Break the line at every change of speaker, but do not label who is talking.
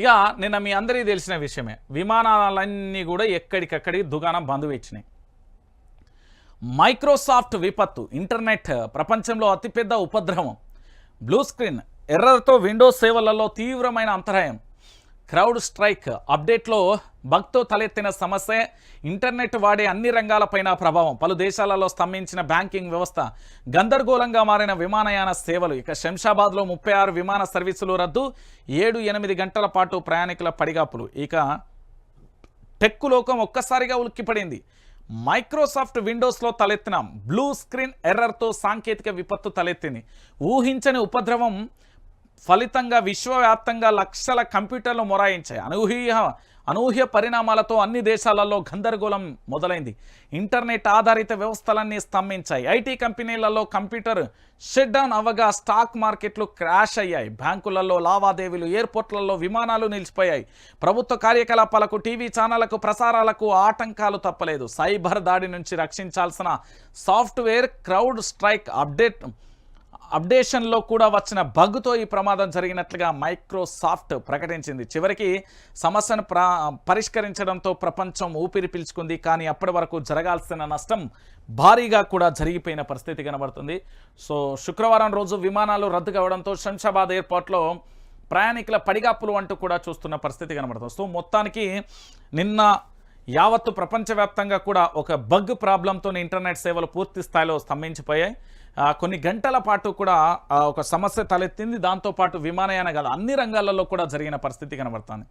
ఇక నిన్న మీ అందరికీ తెలిసిన విషయమే. విమానాలన్నీ కూడా ఎక్కడికక్కడికి దుకాణం బంద్ ఇచ్చినాయి మైక్రోసాఫ్ట్ విపత్తు ఇంటర్నెట్ ప్రపంచంలో అతిపెద్ద ఉపద్రవం. బ్లూ స్క్రీన్ ఎర్రర్తో విండోస్ సేవలలో తీవ్రమైన అంతరాయం. క్రౌడ్ స్ట్రైక్ అప్డేట్లో బగ్తో తలెత్తిన సమస్య ఇంటర్నెట్ వాడే అన్ని రంగాలపైన ప్రభావం. పలు దేశాలలో స్తంభించిన బ్యాంకింగ్ వ్యవస్థ గందరగోళంగా మారిన విమానయాన సేవలు. ఇక శంషాబాద్లో ముప్పై ఆరు విమాన సర్వీసులు రద్దు ఏడు ఎనిమిది గంటల పాటు ప్రయాణికుల పడిగాపులు. ఇక టెక్ లోకం ఒక్కసారిగా ఉలిక్కిపడింది. మైక్రోసాఫ్ట్ విండోస్లో తలెత్తిన బ్లూ స్క్రీన్ ఎర్రర్తో సాంకేతిక విపత్తు తలెత్తింది. ఊహించని ఉపద్రవం ఫలితంగా విశ్వవ్యాప్తంగా లక్షల కంప్యూటర్లు మొరాయించాయి. అనూహ్య అనూహ్య పరిణామాలతో అన్ని దేశాలలో గందరగోళం మొదలైంది. ఇంటర్నెట్ ఆధారిత వ్యవస్థలన్నీ స్తంభించాయి. ఐటీ కంపెనీలలో కంప్యూటర్ షట్ డౌన్ అవ్వగా స్టాక్ మార్కెట్లు క్రాష్ అయ్యాయి. బ్యాంకులలో లావాదేవీలు ఎయిర్పోర్ట్లలో విమానాలు నిలిచిపోయాయి. ప్రభుత్వ కార్యకలాపాలకు టీవీ ఛానళ్ళకు ప్రసారాలకు ఆటంకాలు తప్పలేదు. సైబర్ దాడి నుంచి రక్షించాల్సిన సాఫ్ట్వేర్ క్రౌడ్ స్ట్రైక్ అప్డేట్ అప్డేషన్లో కూడా వచ్చిన బగ్తో ఈ ప్రమాదం జరిగినట్లుగా మైక్రోసాఫ్ట్ ప్రకటించింది. చివరికి సమస్యను ప్రా పరిష్కరించడంతో ప్రపంచం ఊపిరి పీల్చుకుంది. కానీ అప్పటి వరకు జరగాల్సిన నష్టం భారీగా కూడా జరిగిపోయిన పరిస్థితి కనబడుతుంది. సో శుక్రవారం రోజు విమానాలు రద్దు కావడంతో శంషాబాద్ ఎయిర్పోర్ట్లో ప్రయాణికుల పడిగాపులు అంటూ కూడా చూస్తున్న పరిస్థితి కనబడుతుంది. సో మొత్తానికి నిన్న యావత్తు ప్రపంచవ్యాప్తంగా కూడా ఒక బగ్ ప్రాబ్లంతో ఇంటర్నెట్ సేవలు పూర్తి స్థాయిలో స్తంభించిపోయాయి. కొన్ని గంటల పాటు కూడా ఒక సమస్య తలెత్తింది. దాంతోపాటు విమానయాన కాదు అన్ని రంగాలలో కూడా జరిగిన పరిస్థితి కనబడుతుంది.